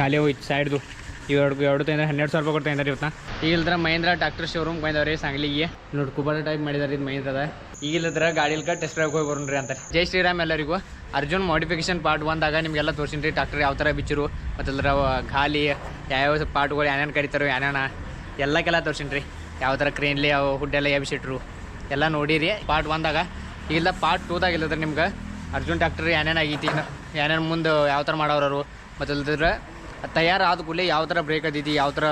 ಗಾಲಿ ಹೋಯ್ತು ಸೈಡ್ದು ಇವೆರಡು ಎರಡು ತಂದ್ರೆ ಹನ್ನೆರಡು ಸಾವಿರ ರೂಪಾಯಿ ಕೊಡ್ತಾ ಇವತ್ತ ಈಗ ಇಲ್ದ್ರ ಮಹೇಂದ್ರ ಟ್ರಾಕ್ಟರ್ ಶೋರೂಮ್ ಬಂದವ್ರಿ ಸಾಂಗ್ಲಿಗೆ. ನೋಡಿ ಕುಬಾರ ಟೈಪ್ ಮಾಡಿದಾರೆ ಇದು ಮಹೇಂದ್ರದ. ಈಗ ಇಲ್ಲದ್ರ ಗಾಡಿ ಇಲ್ಕ ಟೆಸ್ಟ್ ಡ್ರೈವ್ ಹೋಗಿ ಬರೋಣ್ರಿ ಅಂತಾರೆ. ಜೈ ಶ್ರೀರಾಮ್ ಎಲ್ಲರಿಗೂ. ಅರ್ಜುನ್ ಮಾಡಿಫಿಕೇಶನ್ ಪಾರ್ಟ್ ಬಂದಾಗ ನಿಮಗೆಲ್ಲ ತೋರಿಸಿನಿ ರೀ ಟ್ರಾಕ್ಟರ್ ಯಾವ ಥರ ಬಿಚ್ಚರು ಮತ್ತು ಅದ್ರ ಗಾಲಿ ಯಾವ್ಯಾವ ಪಾರ್ಟ್ಗಳು ಏನೇನು ಕಡಿತಾರೋ ಏನೇನ ಎಲ್ಲಕ್ಕೆಲ್ಲ ತೋರಿಸಿನಿ ರೀ ಯಾವ ಥರ ಕ್ರೇನ್ಲಿ ಯಾವ ಹುಡ್ಡೆಲ್ಲ ಎಬ್ಸಿಟ್ರು ಎಲ್ಲ ನೋಡಿರಿ. ಪಾರ್ಟ್ ಬಂದಾಗ ಇಲ್ಲ ಪಾರ್ಟ್ ಟೂದಾಗ ಇಲ್ಲದ್ರೆ ನಿಮ್ಗೆ ಅರ್ಜುನ್ ಡಾಕ್ಟರ್ ಏನೇನು ಆಗೈತಿ ಏನೇನು ಮುಂದೆ ಯಾವ ಥರ ಮಾಡೋರು ಮತ್ತು ಅಲ್ದಿದ್ರೆ ತಯಾರಾದ ಕೂಡಲೇ ಯಾವ ಥರ ಬ್ರೇಕ್ ಅದೈತಿ, ಯಾವ ಥರ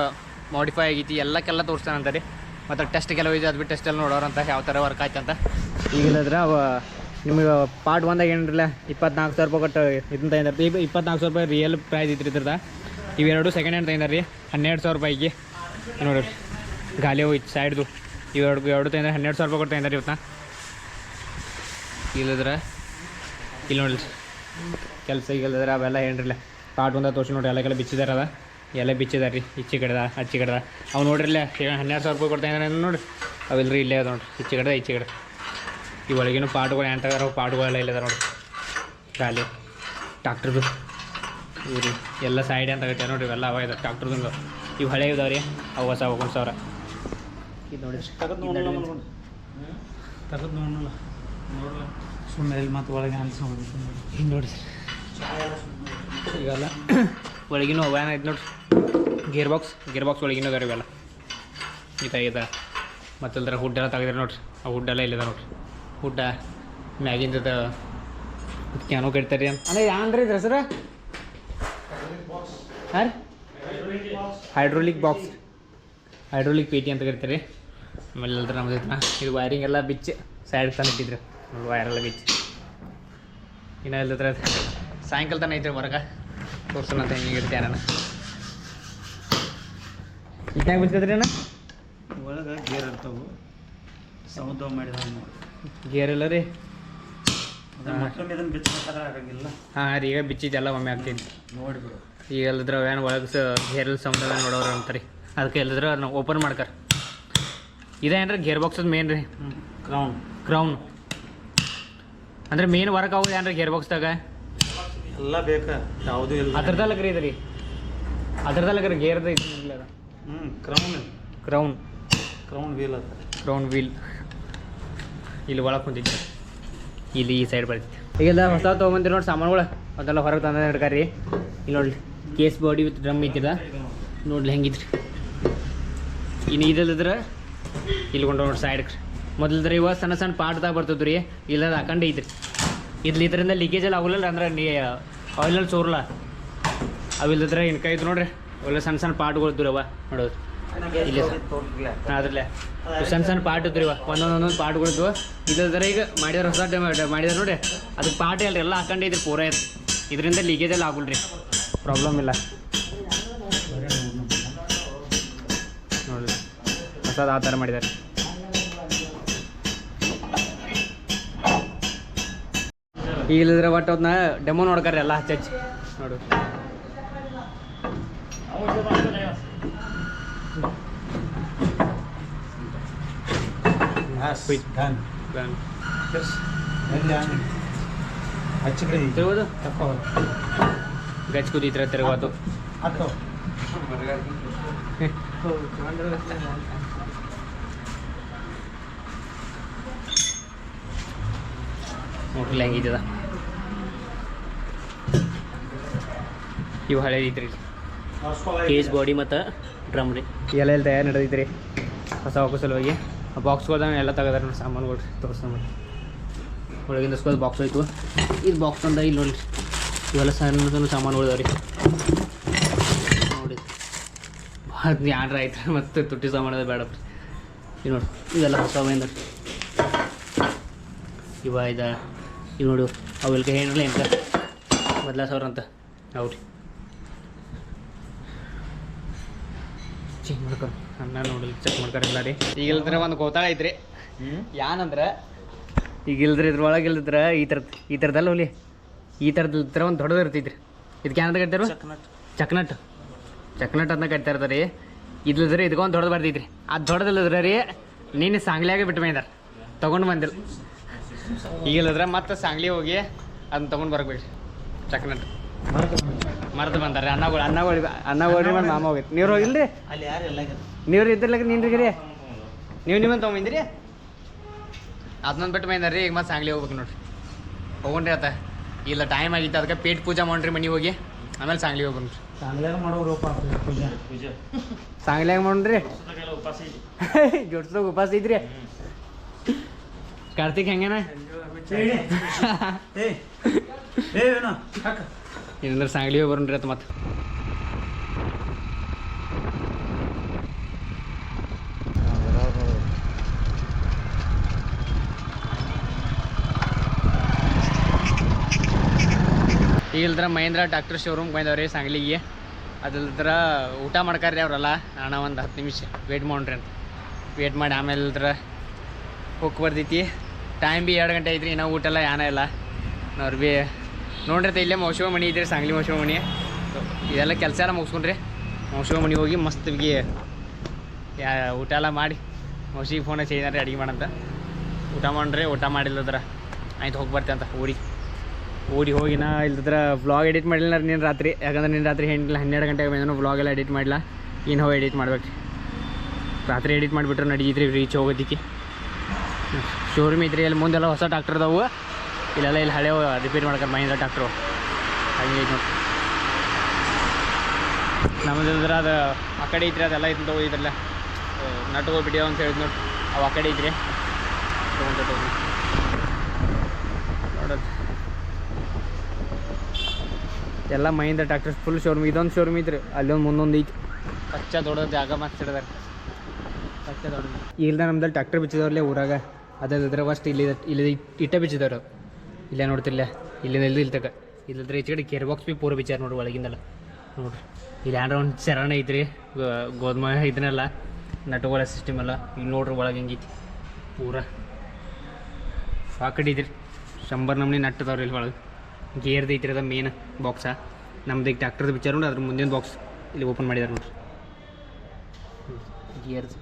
ಮಾಡಿಫೈ ಆಗೈತಿ, ಎಲ್ಲಕ್ಕೆಲ್ಲ ತೋರಿಸ್ತಾನಂತ ರೀ ಮತ್ತು ಟೆಸ್ಟ್ ಕೆಲವು ಇದೆ, ಅದು ಬಿಟ್ಟು ನೋಡೋರು ನೋಡೋರಂತ ಯಾವ ಥರ ವರ್ಕ್ ಆಯ್ತು ಅಂತ. ಈಗಿಲ್ಲದ್ರೆ ಅವ ನಿಮಗೆ ಪಾರ್ಟ್ ಬಂದಾಗ ಏನಿರಲಿಲ್ಲ ಇಪ್ಪತ್ನಾಲ್ಕು ಸಾವಿರ ರೂಪಾಯಿ ಕೊಟ್ಟು ಇದನ್ನ ತಂದಿದ್ದಾರೆ ಈಗ ಇಪ್ಪತ್ನಾಲ್ಕು ಸಾವಿರ ರೂಪಾಯಿ ರಿಯಲ್ ಪ್ರೈಸ್ ಇದ್ರಿದ್ರದ ಇದ್ರದ ಇವೆರಡು ಸೆಕೆಂಡ್ ಹ್ಯಾಂಡ್ ತಗೊಂಡಿರಿ ಹನ್ನೆರಡು ಸಾವಿರ ರೂಪಾಯಿಗೆ. ನೋಡಿರಿ, ಗಾಲಿ ಹೋಯ್ತು ಸೈಡ್ದು ಇವೆರಡು ಎರಡು ತಗೊಂಡ್ರೆ, ಹನ್ನೆರಡು ಸಾವಿರ ರೂಪಾಯಿ ಕೊಟ್ಟು ತಗೊಂಡಿರಿ ಇವತ್ತ ಇಲ್ಲದ್ರೆ ಇಲ್ಲಿ ನೋಡಿರಿ. ಕೆಲಸ ಈಗಿಲ್ಲದ್ರೆ ಅವೆಲ್ಲ ಏನ್ರಿಲ್ಲ. ಪಾಟ್ ಬಂದ ತೋರಿಸಿ ನೋಡ್ರಿ ಎಲ್ಲಕ್ಕೆಲ್ಲ ಬಿಚ್ಚಿದಾರ ಅದ. ಎಲ್ಲ ಬಿಚ್ಚಿದಾರೆ ರೀ ಇಚ್ಚಿ ಕಡೆದ ಅಚ್ಚಿ ಕಡೆದ ಅವು ನೋಡ್ರಿಲ್ಲ ಹನ್ನೆರಡು ಸಾವಿರ ರೂಪಾಯಿ ಕೊಡ್ತಾ ಇದ್ದಾರೆ ನೋಡಿ ಅವಿಲ್ರಿ ಇಲ್ಲೇ ಅದ ನೋಡಿ ಇಚ್ಚಿ ಕಡೆ ಇಚ್ಚಿ ಕಡೆ ಈ ಒಳಗಿನ ಪಾಟ್ಗಳು ತಗಾರ ಪಾಟ್ಗಳೆಲ್ಲ ಇಲ್ಲದ ನೋಡ್ರಿ. ಖಾಲಿ. ಟ್ರಾಕ್ಟರ್ದು ಇವು ರೀ ಎಲ್ಲ ಸೈಡ್ ಅಂತ ಆಗತ್ತೆ ನೋಡಿರಿ ಇವೆಲ್ಲ ಅವ ಇದೆ ಟ್ರಾಕ್ಟರ್ದು ಇವು ಹಳೆ ಇದಾವೆ ರೀ ಅವು ಹೊಸ ಒಂದು ಸಾವಿರ. ಇದು ನೋಡಿರಿ ತಗದ್ ನೋಡಲ್ಲ ನೋಡಲ್ಲ ಸುಮ್ಮನೆ ಇಲ್ಲಿ ಮತ್ತೆ ಒಳಗೆ ಅನ್ಸ್ಕೊಂಡು ಹಿಂಗೆ ನೋಡಿ ಈಗಲ್ಲ ಒಳಗಿನ ವ್ಯಾನ್ ಐತೆ ನೋಡ್ರಿ ಗೇರ್ ಬಾಕ್ಸ್ ಗೇರ್ ಬಾಕ್ಸ್ ಒಳಗಿನ ಅದಾರ ಇವೆಲ್ಲ. ಇದ. ಈತ ಮತ್ತು ಅಲ್ದ್ರೆ ಹುಡ್ ಎಲ್ಲ ತೆಗೆದ್ರೆ ನೋಡ್ರಿ. ಆ ಹುಡ್ಡೆಲ್ಲ ಇಲ್ಲದ ನೋಡ್ರಿ. ಹುಡ್ಡ ಮ್ಯಾಗಿಂದ ಕ್ಯಾನೋ ಕಟ್ತಾರೆ ಅಲ್ಲ ಯಾನ್ರಿ ಇದ್ರ ಹೆಸರು? ಹಾಂ ಹೈಡ್ರೋಲಿಕ್ ಬಾಕ್ಸ್ ಹೈಡ್ರೋಲಿಕ್ ಪೇಟಿ ಅಂತ ಕರಿತಾರೆ. ಆಮೇಲೆ ಅಲ್ದ್ರೆ ನಮ್ದು ಇದು ವೈರಿಂಗ್ ಎಲ್ಲ ಬಿಚ್ಚಿ ಸೈಡ್ ತಂದು ಇಟ್ಟಿದ್ರು. ವೈರೆಲ್ಲ ಬಿಚ್ಚಿ. ಇನ್ನು ಇಲ್ಲದ್ರ ಸಾಯಂಕಾಲ ತನಕ ಐತ್ರಿ ಹೊರಗೆ. ತೋರ್ಸೋಣ ಅಂತ ಹಿಂಗೆ ಇಡ್ತೀಯ ನಾನು ಇಟ್ಟಾಗ ಬಿಡ್ತದ್ರಿ ಅಣ್ಣ? ಒಳಗೆ ಗೇರ್ ಇರ್ತವು. ಸೌದ ಮಾಡಿದ ಗೇರ್ ಇಲ್ಲ ರೀ. ಹಾಂ. ರೀ ಈಗ ಬಿಚ್ಚಿದ್ದೆಲ್ಲ ಒಮ್ಮೆ ಹಾಕ್ತೀನಿ ನೋಡಿ ಈಗ ಎಲ್ಲದ್ರ ಏನು ಒಳಗೆ ಸ ಗೇರಲ್ಲಿ ಸೌಂಡ್ ನೋಡೋರು ಅಂತಾರೆ. ಅದಕ್ಕೆ ಎಲ್ಲದ್ರ ನಾವು ಓಪನ್ ಮಾಡ್ಕರ. ಇದೇನ್ರಿ ಗೇರ್ ಬಾಕ್ಸದ ಮೇನ್ ರೀ. ಕ್ರೌನ್ ಕ್ರೌನ್ ಅಂದ್ರೆ ಮೇನ್ ವರ್ಕ್ ಆಗೋದು ಏನ್ರಿ ಗೇರ್ ಬಾಕ್ಸ್ದಾಗ? ಎಲ್ಲ ಬೇಕಾ ಯಾವುದೂ ಇಲ್ಲ. ಅದ್ರದಲ್ಲ ರೀ ಇದ್ರಿ. ಅದ್ರದಲ್ಲ ಕರಿ ಗೇರ್ದ ಇಲ್ಲ ಹ್ಞೂ ಕ್ರೌನ್ ಕ್ರೌನ್ ಕ್ರೌನ್ ವೀಲ್ ಅದ. ಕ್ರೌನ್ ವೀಲ್ ಇಲ್ಲಿ ಒಳಗೆ ಕುಂತಿದ್ದೆ. ಇಲ್ಲಿ ಈ ಸೈಡ್ ಬರ್ತಿದ್ದೆ ಈಗೆಲ್ಲ ಹೊಸ ತೊಗೊಂಬಂದಿರಿ ನೋಡಿ ಸಾಮಾನುಗಳು. ಅದೆಲ್ಲ ಹೊರಗೆ ತಂದ ಹಿಡ್ಕಾರಿ ಇಲ್ಲಿ ನೋಡ್ರಿ ಕೇಸ್ ಬಾಡಿ ವಿತ್ ಡ್ರಮ್ ಐತಿದ ನೋಡ್ಲಿ ಹೆಂಗಿದ್ರಿ. ಇನ್ನು ಇದಲ್ಲದ್ರೆ ಇಲ್ಲಿ ಕೊಂಡು ನೋಡಿ ಸೈಡ್ ಮೊದಲದ್ರೆ ಇವಾಗ ಸಣ್ಣ ಸಣ್ಣ ಪಾಟ್ದಾಗ ಬರ್ತದ್ರಿ. ಇಲ್ಲ ಇಲ್ಲದ ಹಾಕೊಂಡು ಐತ್ರಿ. ಇದ್ಲಿ ಇದರಿಂದ ಲೀಕೇಜ್ ಎಲ್ಲ ಆಗಲಿಲ್ಲ ಅಂದ್ರೆ ನೀ ಆಯಿಲಲ್ಲಿ ಸೋರ್ಲ. ಅವಿಲ್ಲದ್ರೆ ಇನ್ಕ ಐತೆ ನೋಡ್ರಿ, ಒಳ್ಳೆ ಸಣ್ಣ ಸಣ್ಣ ಪಾಟ್ಗಳು ಅವ ನೋಡೋದು ಇಲ್ಲ. ಅದ್ರಲ್ಲೇ. ಸಣ್ಣ ಸಣ್ಣ ಪಾಟ್ ಇದ್ರಿ ಇವ ಒಂದೊಂದು ಒಂದೊಂದು ಪಾಟ್ಗಳು ಇದ್ವು. ಇದ್ರ ಈಗ ಮಾಡಿದ್ರೆ ಹೊಸ ಮಾಡಿದ್ರೆ ನೋಡ್ರಿ. ಅದಕ್ಕೆ ಪಾಟ್ ಅಲ್ರಿ ಎಲ್ಲ ಹಾಕೊಂಡಿದ್ರಿ ಪೂರ ಐತೆ ಇದರಿಂದ ಲೀಕೇಜ್ ಎಲ್ಲ ರೀ. ಪ್ರಾಬ್ಲಮ್ ಇಲ್ಲ. ನೋಡಿ ಹೊಸದು ಆ ಥರ ಮಾಡಿದ್ದಾರೆ ಈಗ ಇಲ್ಲದ್ರೆ ಒಟ್ಟು ಅದನ್ನ ಡೆಮೋ ನೋಡ್ಕಾರೆ ಎಲ್ಲ ಹಚ್ಚಿ ಹಚ್ಚಿ. ನೋಡು. ತಿರುಗೋದು? ಗಚ್ ಕುದೀತ್ರ ತಿರುಗೋದು. ಹತ್ತು ಹೆಂಗೆ ಹೆಂಗಿದ್ದದ ಇವು ಹಳೆ ಐತ್ರಿ. ಕೇಸ್ ಬಾಡಿ ಮತ್ತು ಡ್ರಮ್ ರೀ. ಎಲ್ಲ ತಯಾರು ತಯಾರು ನಡೆದೈತ್ರಿ. ಹೊಸ ಹೊಸ ಸಲುವಾಗಿ ಬಾಕ್ಸ್ಗಳನ್ನ ಎಲ್ಲ ತೆಗದಾರ ನೋಡಿ ಸಾಮಾನುಗಳು ತೋರಿಸ್ತಾನೆ ಒಳಗಿಂದ ಸ್ಕೂಲ್ ಬಾಕ್ಸ್ ಹೋಯ್ತು. ಇದು ಬಾಕ್ಸ್ ಅಂತ ಇಲ್ಲಿ ನೋಡಿರಿ. ಇವೆಲ್ಲ ಸಣ್ಣ ಸಣ್ಣ ಸಾಮಾನುಗಳು ರೀ ನೋಡಿ ಭಾಳ ಯಾನ್ರ ಆಯ್ತು ಮತ್ತೆ ತುಟ್ಟಿ ಸಾಮಾನು ಬೇಡ ಇದು ನೋಡಿ ಇವೆಲ್ಲ ಹೊಸ ಇವ ಇದ ಇವು ನೋಡು ಅವೆಲ್ಕ ಏನಿಲ್ಲ ಎಂತ ಬದಲಾ ಸಾವಿರ ಅಂತ ಅವ್ರಿ ಚೇಂಜ್ ಮಾಡ್ಕೊ. ಅನ್ನ ನೋಡಲಿ ಚೆಕ್ ಮಾಡ್ಕೊರಿಲ್ಲ ರೀ. ಈಗ ಇಲ್ದ್ರೆ ಒಂದು ಗೋತಾಳ ಐತ್ರಿ. ಯಾನಂದ್ರೆ? ಈಗ ಇಲ್ದ್ರೆ ಇದ್ರೊಳಗೆ ಇಲ್ದ್ರ ಈ ಥರದ್ದು ಈ ಥರದಲ್ಲ ಹುಲಿ. ಈ ಥರದ್ದು ಇದ್ರೆ ಒಂದು ದೊಡ್ಡದು ಇರ್ತೈತ್ರಿ. ಇದಕ್ಕೆ ಏನಂತ ಕಟ್ತಾರ ಚಕ್ನಟ್. ಚಕ್ನಟ್. ಚಕ್ನಟ್ ಅಂತ ಕಟ್ತಾ ಇರ್ತಾರೆ ರೀ. ಇದ್ಲಿದ್ರೆ ಇದಕ್ಕೊಂದು ದೊಡ್ಡದು ಬರ್ತೈತ್ರಿ. ಅದು ದೊಡ್ಡದಿಲ್ಲದ್ರ ರೀ ನೀನು ಸಾಂಗ್ಲಿಯಾಗೆ ಬಿಟ್ಟು ಬಂದಾರ ತೊಗೊಂಡು ಬಂದಿಲ್ಲ ಈಗಿಲ್ಲದ್ರೆ ಮತ್ತೆ ಸಾಂಗ್ಲಿ ಹೋಗಿ ಅದನ್ನ ತೊಗೊಂಡು ಬರ್ಬೇಡಿ ಚಕ್ನಟ್ ಮರದ ಬಂದಾರೆ. ಅನ್ನಗಳು ಅನ್ನಗಳು ಅನ್ನಗಳು ಮತ್ತು ಮಾಮ ಹೋಗಿ ನೀರು ಹೋಗಿಲ್ರಿ ಅಲ್ಲಿ ಯಾರು ಎಲ್ಲ ನೀರು ಇದ್ದಿರ್ಲಕ್ಕ ನಿನ್ರಿ ನೀವು ನಿಮ್ಮನ್ನು ತೊಗೊಂಬಂದಿರಿ? ಅದನ್ನೊಂದು ಬಿಟ್ಟು ಬಂದಾರ ರೀ ಈಗ ಮತ್ತೆ ಸಾಂಗ್ಲಿ ಹೋಗ್ಬೇಕು ನೋಡ್ರಿ. ಹೋಗ್ರಿ ಆತ. ಇಲ್ಲ ಟೈಮ್ ಆಗಿತ್ತು ಅದಕ್ಕೆ ಪೇಟ್ ಪೂಜೆ ಮಾಡ್ರಿ ಮನೆಗೆ ಹೋಗಿ. ಆಮೇಲೆ ಸಾಂಗ್ಲಿ ಹೋಗ್ಬೇಕು ಸಾಂಗ್ಲ್ಯಾಗ ಮಾಡೋರಪ್ಪ ಪೂಜೆ. ಪೂಜೆ ಸಾಂಗ್ಲಿ ಹೆಂಗೆ ಮಾಡ್ರಿ ಉಪವಾಸ ಜೋಡ್ಸ್ದಾಗ ಉಪವಾಸ ಐತ್ರಿ ಕಾರ್ತಿಕ್ ಹೆಂಗೇನ? ಏನಂದ್ರೆ ಸಾಂಗ್ಲಿ ಹೋಗಿ ಬರೋಣ್ರಿ ಅಂತ ಮತ್ತೆ ಈಗ ಇಲ್ದ್ರ ಮಹೇಂದ್ರ ಡಾಕ್ಟರ್ ಶೋರೂಮ್ ಬಂದವ್ರಿ ಸಾಂಗ್ಲಿಗೆ. ಅದಿಲ್ದ್ರ ಊಟ ಮಾಡ್ಕಾರ್ರಿ ಅವ್ರಲ್ಲ. ಅಣ್ಣ ಒಂದು ಹತ್ತು ನಿಮಿಷ ವೇಟ್ ಮಾಡ್ರಿ ಅಂತ. ವೇಟ್ ಮಾಡಿ ಆಮೇಲೆ ಇಲ್ದ್ರ ಹೋಗಿ ಬರ್ತೈತಿ ಟೈಮ್ ಬಿ ಎರಡು ಗಂಟೆ ಐತ್ರಿ, ಇನ್ನೂ ಊಟ ಎಲ್ಲ ಏನ ಇಲ್ಲ. ಅವ್ರು ಭೀ ನೋಡ್ರಿ ಇಲ್ಲೇ ಮೌಶಿವ ಮನೆ ಇದ್ರಿ, ಸಾಂಗ್ಲಿ ಮೌಶಿವ ಮನೆ ಇದೆಲ್ಲ ಕೆಲಸ ಎಲ್ಲ ಮುಗಿಸ್ಕೊಂಡ್ರಿ. ಮೌಶಿವ ಮಣಿ ಹೋಗಿ ಮಸ್ತ್ ಯಾ, ಊಟ ಎಲ್ಲ ಮಾಡಿ ಮೌಸಿಗೆ ಫೋನ್ ಹಚ್ಚಿ ಏನಾರ ಅಡುಗೆ ಮಾಡಂತ. ಊಟ ಮಾಡ್ರಿ, ಊಟ ಮಾಡಿಲ್ಲದ್ರ ಆಯ್ತು, ಹೋಗಿ ಬರ್ತೆ ಅಂತ ಊರಿಗೆ. ಹೋಗಿ ನಾ ಬ್ಲಾಗ್ ವ್ಲಾಗ್ ಎಡಿಟ್ ಮಾಡಿಲ್ಲ ನೀನು ರಾತ್ರಿ, ಯಾಕಂದ್ರೆ ನೀನು ರಾತ್ರಿ ಹೆಣ್ಣಿಲ್ಲ ಹನ್ನೆರಡು ಗಂಟೆಗೆ ಬಂದನು ವ್ಲಾಗ್ ಎಲ್ಲ ಎಡಿಟ್ ಮಾಡಿಲ್ಲ. ಇನ್ನು ಹೋಗಿ ಎಡಿಟ್ ಮಾಡ್ಬೇಕು ರಾತ್ರಿ ಎಡಿಟ್ ಮಾಡಿಬಿಟ್ರೆ ನಡೀತ್ರಿ ರೀಚ್ ಹೋಗೋದಕ್ಕೆ. ಶೋರೂಮ್ ಇದ್ರಿ ಅಲ್ಲಿ ಮುಂದೆಲ್ಲ ಹೊಸ ಡಾಕ್ಟರ್ ಅದಾವು. ಇಲ್ಲೆಲ್ಲ ಇಲ್ಲಿ ಹಳೆ ರಿಪೇರ್ ಮಾಡ್ಕೊಂಡು ಮಹೇಂದ್ರ ಡಾಕ್ಟ್ರು ಹಂಗೆ ಇದು ನಮ್ಮದಿದ್ರೆ ಅದು ಆ ಕಡೆ ಐತ್ರಿ ಅದೆಲ್ಲ ಇದ್ದವು ಇದೆಲ್ಲ ಇದ್ರಲ್ಲ. ನಟು ಬಿಡಿಯೋ ಅಂತ ಹೇಳಿದ್ ನೋಡಿ. ಅವು ಆ ಕಡೆ ಇದ್ರೆ. ತೊಗೊಂಡು ನೋಡೋದು. ಎಲ್ಲ ಮಹೇಂದ್ರ ಟ್ರ್ಯಾಕ್ಟರ್ಸ್ ಫುಲ್ ಶೋರೂಮ್ ಇದೊಂದು ಶೋರೂಮ್ ಇದ್ರಿ ಅಲ್ಲೊಂದು ಮುಂದೊಂದು ಐತಿ. ಕಚ್ಚಾ ದೊಡ್ಡದು ಜಾಗ ಮಸ್ತ್ ಕಚ್ಚಾ ದೊಡ್ಡದು. ಈಗ ನಮ್ದಲ್ಲಿ ಟ್ರಾಕ್ಟರ್ ಬಿಚ್ಚಿದವ್ರಲ್ಲೇ ಊರಾಗ. ಅದಾದ್ರೆ ಫಸ್ಟ್ ಇಲ್ಲಿ ಇಲ್ಲಿ ಇಟ್ಟ ಬಿಚ್ಚಿದವರು. ಇಲ್ಲೇ ನೋಡ್ತಿಲ್ಲ ಇಲ್ಲಿ. ಇಲ್ಲಿ ತಕ ಇಲ್ಲದ್ರೆ ಈಚೆ ಕಡೆ ಕೇರ್ ಬಾಕ್ಸ್ ಭೀ ಪೂರ ಬಿಚ್ಚಾರ ನೋಡ್ರಿ ಒಳಗಿಂದಲ್ಲ. ನೋಡ್ರಿ. ಇಲ್ಲಿ ಏನಾರ ಒಂದು ಚರಣ ಐತ್ರಿ ಗೋಧುಮ ಇದನ್ನೆಲ್ಲ, ನಟುಗಳ ಸಿಸ್ಟಮ್ ಎಲ್ಲ. ಇಲ್ಲಿ ನೋಡ್ರಿ ಒಳಗೆ ಹೆಂಗೈತಿ ಪೂರ. ಸಾಕಡಿ ಇದ್ರಿ ಶಂಬರ್ ನಮ್ನಿ ನಟ್ಟದವ್ರಿ ಇಲ್ಲಿ ಒಳಗೆ. ಗೇರ್ದು ಐತ್ರಿ ಅದ ಮೇನ್ ಬಾಕ್ಸ ನಮ್ದು ಈಗ ಟ್ಯಾಕ್ಟರ್ದು ಬಿಚ್ಚಾರ ನೋಡಿ ಅದ್ರ ಮುಂದಿನ ಬಾಕ್ಸ್ ಇಲ್ಲಿ ಓಪನ್ ಮಾಡಿದಾರೆ ನೋಡ್ರಿ. ಗೇರ್ಸ್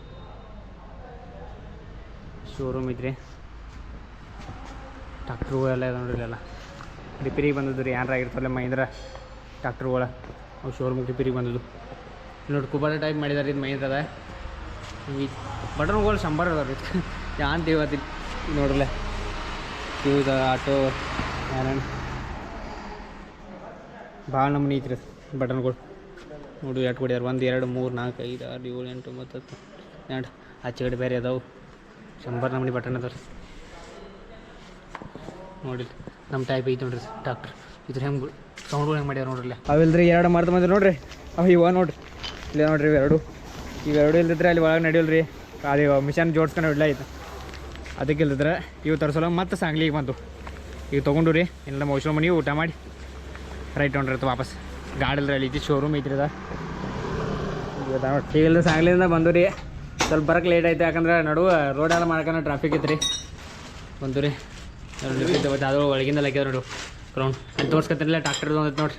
ಶೋರೂಮ್ ಇದ್ರಿ. ಟ್ಯಾಕ್ಟ್ರುಗಳೆಲ್ಲ ಇದೆ ನೋಡ್ರಿ ಎಲ್ಲ ರಿಪೇರಿಗೆ ಬಂದದ್ದು ರೀ ಏನಾರ ಆಗಿರ್ತಲ್ಲ ಮಹೇಂದ್ರ ಟ್ಯಾಕ್ಟ್ರುಗಳ ಅವು ಶೋರೂಮ್ ರಿಪೇರಿಗೆ ಬಂದದ್ದು. ನೋಡಿ ಕುಬಾರ ಟೈಪ್ ಮಾಡಿದಾರೆ ಇದು ಮಹಿಂದ್ರದ ಈ ಬಟನ್ಗಳು ಸಂಬಾರ ಅದಾವ ರೀ. ಯಾನ್ ದೇವತಿ ನೋಡ್ರಲ್ಲ. ಇವ್ದು ಆಟೋ ಏನೇನು ಭಾಳ ನಮೂನಿ ಐತ್ರಿ ಬಟನ್ಗಳು ನೋಡಿ ಎಷ್ಟು ಕೊಡ್ಯಾರ ಒಂದು, ಎರಡು, ಮೂರು, ನಾಲ್ಕು, ಐದು, ಆರು, ಏಳು, ಎಂಟು, ಒಂಬತ್ತು, ಹತ್ತು ಎರಡು ಆಚೆ ಕಡೆ ಬೇರೆ ಅದಾವು. ಶಂಬರ್ ನಮೂನಿ ಬಟನ್ ಅದ ರೀ. ನೋಡಿ ನಮ್ಮ ಟೈಪ್ ಐತಿ ನೋಡ್ರಿ ಡಾಕ್ಟ್ರ್ ಇದ್ರ ಹೆಂಗೆ ಸೌಂಡ್ಗಳು ಹೆಂಗೆ ಮಾಡ್ಯಾರ ನೋಡ್ರಿ ಅವಿಲ್ರಿ, ಎರಡು ಮಾರ್ತ ಬಂದ್ರಿ ನೋಡ್ರಿ. ಅವು ಇವ ನೋಡ್ರಿ. ಇಲ್ಲ ನೋಡ್ರಿ ಇವೆರಡು ಇವೆರಡು ಇಲ್ದಿದ್ರೆ ಅಲ್ಲಿ ಒಳಗೆ ನಡೆಯಲ್ರಿ. ಅದು ಮಿಷನ್ ಜೋಡ್ಸ್ಕೊಂಡು ಇಡ್ಲ ಐತೆ ಅದಕ್ಕೆ ಇಲ್ದಿದ್ರೆ ಇವು ತರಿಸೋಲ್ಲ, ಮತ್ತೆ ಸಾಂಗ್ಲಿಗೆ ಬಂತು ಈಗ ತೊಗೊಂಡು ರೀ ಇಲ್ಲ ಔಷಧ ಮನೆಗೆ ಊಟ ಮಾಡಿ. ರೈಟ್ ಹೊಂಟ್ರಿ ವಾಪಸ್. ಗಾಡಿ ಇಲ್ರಿ ಅಲ್ಲಿ ಇದ್ದು ಶೋರೂಮ್ ಐತ್ರಿ ಅದ. ಈಗ ಇಲ್ಲದ ಸಾಂಗ್ಲಿಂದ ಬಂದು ರೀ. ಸ್ವಲ್ಪ ಬರಕ್ಕೆ ಲೇಟ್ ಆಯ್ತು ಯಾಕಂದ್ರೆ ನಡುವೆ ರೋಡೆಲ್ಲ ಮಾಡ್ಕೊಂಡು ಟ್ರಾಫಿಕ್ ಐತ್ರಿ. ಬಂತು ರೀ. ಅದು ಒಳಗಿಂದ ಲಗ್ಗ್ಯದ ನೋಡು ಕ್ರೌಂಡ್ ಅಲ್ಲಿ ತೋರ್ಸ್ಕೊತಿರಲಿಲ್ಲ ಟ್ರಾಕ್ಟರ್ದು ಒಂದೈತೆ ನೋಡ್ರಿ.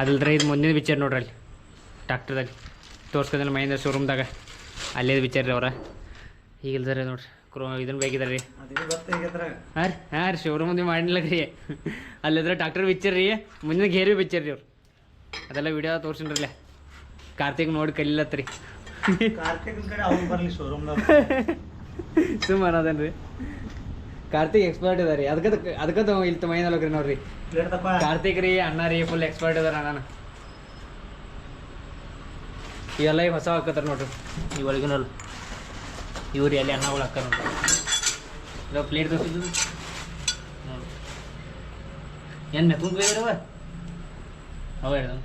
ಅದಿಲ್ದ್ರೆ ಇದು ಮುಂದಿನ ವಿಚಾರ ನೋಡ್ರಿ ಅಲ್ಲಿ ಟ್ರಾಕ್ಟರ್ದಾಗ ತೋರ್ಸ್ಕೊತಿಲ್ಲ ಮಹೇಂದ್ರ ಶೋರೂಮ್ದಾಗ ಅಲ್ಲೇ ಬಿಚ್ಚಾರ್ರಿ ಅವ್ರ. ಈಗ ಇಲ್ದಾರೆ ನೋಡ್ರಿ ಕ್ರೋ ಇದನ್ನ ಬೇಕಿದ್ದಾರೆ ರೀ. ಹಾಂ ರೀ ಹಾಂ ರೀ ಶೋರೂಮ್ ಮುಂದೆ ಮಾಡಿಲ್ಲ ರೀ. ಅಲ್ಲಿದ್ರೆ ಟ್ರಾಕ್ಟರ್ ರೀ ಮುಂದಿನ ಗೇರಿ ರೀ ಅವ್ರು. ಅದೆಲ್ಲ ವಿಡಿಯೋ ತೋರ್ಸಿನ್ರಲ್ಲ. ಕಾರ್ತಿಕ್ ನೋಡಿ ಕಲಿಲತ್ರಿ. ಸುಮ್ಮನೆ ಅದನ್ರಿ ಕಾರ್ತಿಕ್ ಎಕ್ಸ್ಪರ್ಟ್ ಇದಾರೆ. ಅದಕ್ಕೆ ಅದಕ್ಕೆ ಇಲ್ಲಿ ಮೈನಲ್ರಿ ನೋಡ್ರಿ. ಪ್ಲೇಟ್ ತಪ್ಪ ಕಾರ್ತಿಕ್ ರೀ ಅಣ್ಣ ರೀ ಫುಲ್ ಎಕ್ಸ್ಪರ್ಟ್ ಇದಾರ ಅಣ್ಣ ಇವೆಲ್ಲ ಈಗ ಹೊಸ ಹಾಕತ್ತಾರ ನೋಡ್ರಿ. ಈ ಒಳಗಿನಲ್ಲ ಇವ್ರು ಎಲ್ಲಿ ಅನ್ನಗಳು ಹಾಕ್ತಾರ ನೋಡ್ರಿ ಇದು ಪ್ಲೇಟ್ ತೋರಿಸಿದ್ದು? ನೋಡ್ರಿ ಏನು ಮೆತ್ಕೊಂಡು ಬೇರವ ಅವ? ಹೇಳ್ದ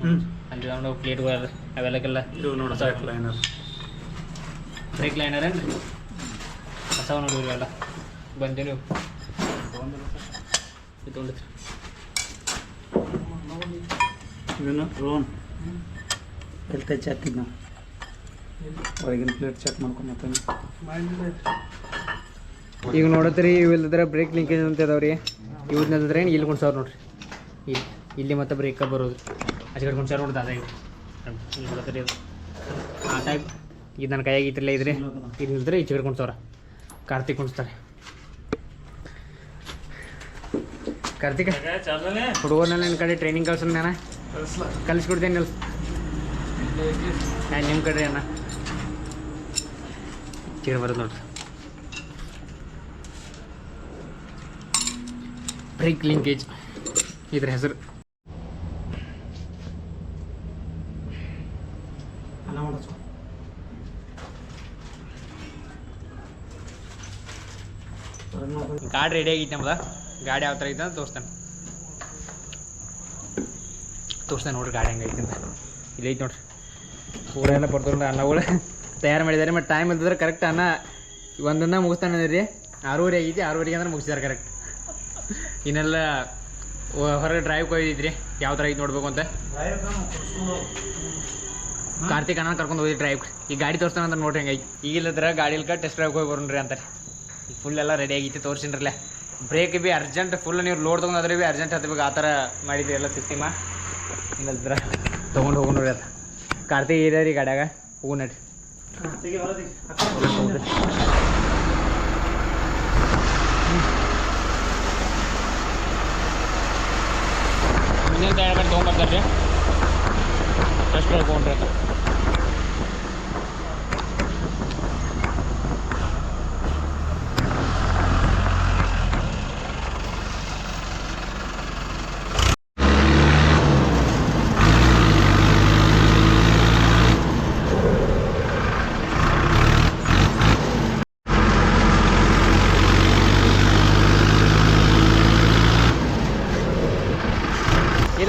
ಹ್ಞೂ ಅಲ್ಲಿ ಪ್ಲೇಟ್ ಪ್ಲೇಟ್ಗಳು ಅವೆಲ್ಲಕ್ಕೆಲ್ಲ ಇದು ನೋಡಿ ಹೊಸ ಲೈನರ್ ಬ್ರೇಕ್ ಲೈನರ್ ಏನು ಹೊಸವ ನೋಡಿ ಇವೆಲ್ಲ ಬಂದೆ ನೀವು ತೊಗೊಂಡಿದ್ರಿ ರೋನ್. ಎಲ್ ಟಚ್ ಹಾಕ್ತಿದ್ ನಾವು ಒಳಗಿನ ಪ್ಲೇಟ್ ಚೆಕ್ ಮಾಡ್ಕೊಂಡು ಈಗ ನೋಡತ್ರಿ ಇವಿಲ್ಲದ್ರೆ ಬ್ರೇಕ್ ಲಿಂಕೇಜ್ ಅಂತ ಇದಾವ್ರಿ. ಇವ್ರನ್ನದ್ರೆ ಇಲ್ಲಿ ಕುಣ್ಸವ್ರು ನೋಡ್ರಿ. ಇಲ್ಲಿ ಇಲ್ಲಿ ಮತ್ತೆ ಬ್ರೇಕ್ ಬರೋದು. ಆಚೆ ಕಡೆ ಕುಣ್ಸಾರ ನೋಡ್ದು ಅದು ಆ ಟೈಪ್ ಇದು ನನ್ನ ಕೈಯಾಗ ಇದ್ರಲ್ಲೇ ಇದ್ರಿ ಇದು ನಿಲ್ದ್ರೆ ಈಚೆ ಚಿಗರ್ ಕಾರ್ತಿಕ್ ಕುಣಿಸ್ತಾರೆ. ಕಾರ್ತಿಕ, ಹುಡುಗರ್ನೆಲ್ಲ ನಿನ್ನ ಕಡೆ ಟ್ರೈನಿಂಗ್ ಕಳ್ಸೋಣ ನಾನು? ಕಲಿಸ್ಕೊಡ್ತೇನೆ ನಿಲ್ಸ್ ನಾನು ನಿಮ್ಮ ಕಡೆ ಅಣ್ಣ. ಚಿಗರ್ ಬರೋದು ನೋಡ್ರಿ ಬ್ರೇಕ್ ಲಿಂಕೇಜ್ ಇದ್ರ ಹೆಸರು ಅನ್ನ ಮಾಡಿಸ್ಕೊ ಗಾಡಿ ರೆಡಿ ಆಗೈತೆ ನಮ್ದು ಗಾಡಿ ಯಾವ ಥರ ಐತೆ ಅಂತ ತೋರಿಸ್ತಾನೆ. ತೋರಿಸ್ತಾನೆ ನೋಡ್ರಿ ಗಾಡಿ ಹೆಂಗೈತೆ ಅಂತ. ಇಲ್ಲಿ ಐತೆ ನೋಡ್ರಿ. ಪೂರ ಎಲ್ಲ ಅನ್ನಗಳು ತಯಾರು ಮಾಡಿದ್ದಾರೆ, ಮತ್ತು ಟೈಮ್ ಇಲ್ದಿದ್ರೆ ಕರೆಕ್ಟ್ ಅನ್ನ ಒಂದನ್ನ ಮುಗಿಸ್ತಾನೆ ರೀ ಆರೂವರೆ ಆಗೈತಿ, ಆರೂವರೆಗೆ ಅಂದ್ರೆ ಮುಗಿಸಿದಾರೆ ಕರೆಕ್ಟ್ ಇನ್ನೆಲ್ಲ ಹೊರಗೆ ಡ್ರೈವ್ ಕೊಯ್ದಿದ್ರಿ ಯಾವ ಥರ ಐತೆ ನೋಡ್ಬೇಕು ಅಂತ. ಕಾರ್ತಿಕ್ ಅಣ್ಣ ಕರ್ಕೊಂಡು ಹೋಗಿ ಡ್ರೈವ್ ಈ ಗಾಡಿ ತೋರಿಸ್ತಾನೆ ಅಂತ ನೋಡ್ರಿ ಹೆಂಗೈತಿ ಈಗಿಲ್ಲದ್ರ ಗಾಡಿ ಇಲ್ಕ ಟೆಸ್ಟ್ ಡ್ರೈವ್ ಹೋಗಿ ಬರೋಣ್ರಿ ಅಂತಾರೆ. ಫುಲ್ ಎಲ್ಲ ರೆಡಿ ಆಗೈತಿ ತೋರಿಸಿನ್ರಲ್ಲ. ಬ್ರೇಕ್ ಬಿ ಅರ್ಜೆಂಟ್ ಫುಲ್ ನೀವು ಲೋಡ್ ತೊಗೊಂಡ್ರೆ ಬಿ ಅರ್ಜೆಂಟ್ ಹತ್ಬೇಕು ಆ ಥರ ಮಾಡಿದ್ರಿ ಎಲ್ಲ ಸಿಸ್ಟಮ ಇಲ್ಲದ್ರ ತೊಗೊಂಡು ಹೋಗಿ ನೋಡ್ರಿ ಅದು. ಕಾರ್ತಿಕ್ ಇದೆ ರೀ ಗಾಡ್ಯಾಗ. ಹೋಗಿ ನಡ್ರಿ. ಮುಂದಿನ ತೊಗೊಂಬರ್ತಾರೆ ರೀ ಡ್ರೈವ್ ಹೋಗ್ರಿ ಅಂತ.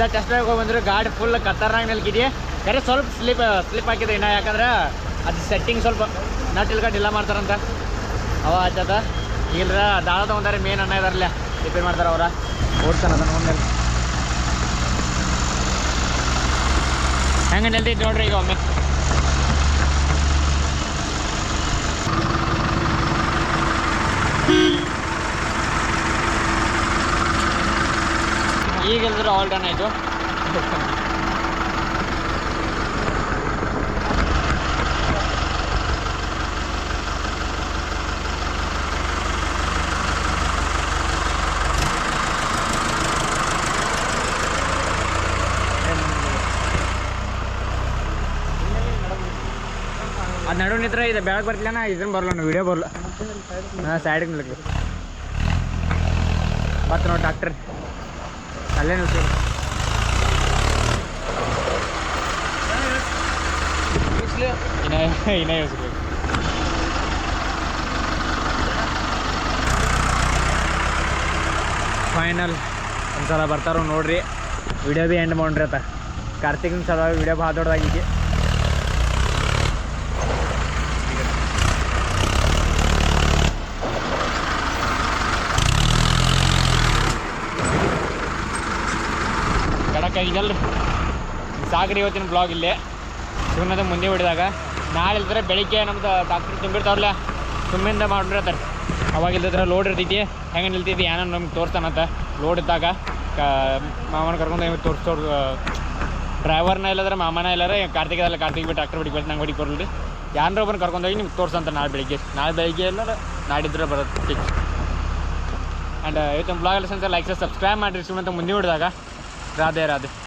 ಇಲ್ಲ ಟೆಸ್ಟ್ ಹೋಗಿ ಬಂದ್ರೆ ಗಾಡಿ ಫುಲ್ ಕತ್ತರ್ನಾಗ ನಿಲ್ಕಿದೆಯಾ? ಬೇರೆ ಸ್ವಲ್ಪ ಸ್ಲಿಪ್ ಸ್ಲಿಪ್ ಹಾಕಿದೆ ಇನ್ನ, ಯಾಕಂದ್ರೆ ಅದು ಸೆಟ್ಟಿಂಗ್ ಸ್ವಲ್ಪ ನಾ ಇಲ್ಕೊಂಡು ಇಲ್ಲ ಮಾಡ್ತಾರಂತ. ಅವ ಆಚದ ಇಲ್ರ ದಾಳದ ಒಂದಾರೆ ಮೇನ್ ಅನ್ನ ಇದಾರಲ್ಲ ರಿಪೇರ್ ಮಾಡ್ತಾರ ಅವ್ರ. ಓಡ್ತಾನೆ ಅದನ್ನ ನೋಡ್ಮೇಲೆ ಹೆಂಗೆ ನೋಡ್ರಿ ಈಗ ಒಮ್ಮೆ. ಈಗ ಇಲ್ದ್ರೆ ಆಲ್ ಡನ್ ಆಯಿತು. ಅದು ನಡು ನಿತ್ರ ಇದು ಬೆಳಗ್ಗೆ ಬರ್ತಿಲ್ಲ ನಾ ಬರಲ ಬರಲ್ಲ ವಿಡಿಯೋ ಬರಲ್ಲ ಹಾಂ ಸೈಡಿಗೆ ನಿಲ್ಬೇಕು ಮತ್ತೆ ನೋಡಿ ಡಾಕ್ಟ್ರ್ ಅಲ್ಲೇ ನಿಲ್ತೀವಿ ಇನ್ನ ಯೋಚಿಸ್ಬೇಕು ಫೈನಲ್ ಒಂದ್ಸಲ ಬರ್ತಾರೋ ನೋಡ್ರಿ. ವಿಡಿಯೋ ಬಿ ಎಂಡ್ ಮಾಡ್ರಿ ಅತ್ತ ಕಾರ್ತಿಕ್ನ ಸಲ ವಿಡಿಯೋ ಭಾಳ ದೊಡ್ಡದಾಗಿತ್ತು ಕಡಕ್ಕಾಗಿದ್ದಲ್ರಿ ಸಾಗರ ಇವತ್ತಿನ ಬ್ಲಾಗ್ ಇಲ್ಲಿ. ಸುಮ್ಮನೆ ಮುಂದೆ ಬಿಡಿದಾಗ. ನಾಳೆ ಇಲ್ದ್ರೆ ಬೆಳಿಗ್ಗೆ ನಮ್ದು ಡಾಕ್ಟ್ರ್ ತುಂಬಿರ್ತಾವ್ರಲ್ಲ ಸುಮ್ಮಿಂದ ಮಾಡಿರ್ತಾರೆ ಅವಾಗ ಇಲ್ದಿದ್ರೆ ಲೋಡ್ ಇರ್ತೈತಿ. ಹೆಂಗೆ ನಿಲ್ತೈತಿ ಏನೋ ನಮ್ಗೆ ತೋರ್ತಾನಂತ ಲೋಡ್ ಇದ್ದಾಗ ಮಾಮನ ಕರ್ಕೊಂಡು ತೋರಿಸ್ತೋರ್ ಡ್ರೈವರ್ನ ಇಲ್ಲದ್ರೆ ಮಾಮನ ಇಲ್ಲಾರೆ ಕಾರ್ತಿಕದಲ್ಲ ಕಾರ್ತಿಕ್ ಬಿಟ್ಟು ಡಾಕ್ಟರ್ ಬಿಟ್ಟು ನಂಗೆ ಹೊಡಿ ಬರಲ್ರಿ. ಯಾರು ಒಬ್ಬನ ಕರ್ಕೊಂಡೋಗಿ ನಿಮ್ಗೆ ತೋರ್ಸಂತ ನಾಳೆ ಬೆಳಿಗ್ಗೆ. ನಾಳೆ ಬೆಳಿಗ್ಗೆ ಇಲ್ಲ ನಾಡಿದ್ರೆ ಬರುತ್ತೆ. ಆ್ಯಂಡ್ ಇವತ್ತು ಬ್ಲಾಗ್ ಲೈಕ್ ಸಬ್ಸ್ಕ್ರೈಬ್ ಮಾಡಿರಿ. ಸುಮ್ಮನೆ ಮುಂದೆ ಹೊಡಿದಾಗ Radę, radę.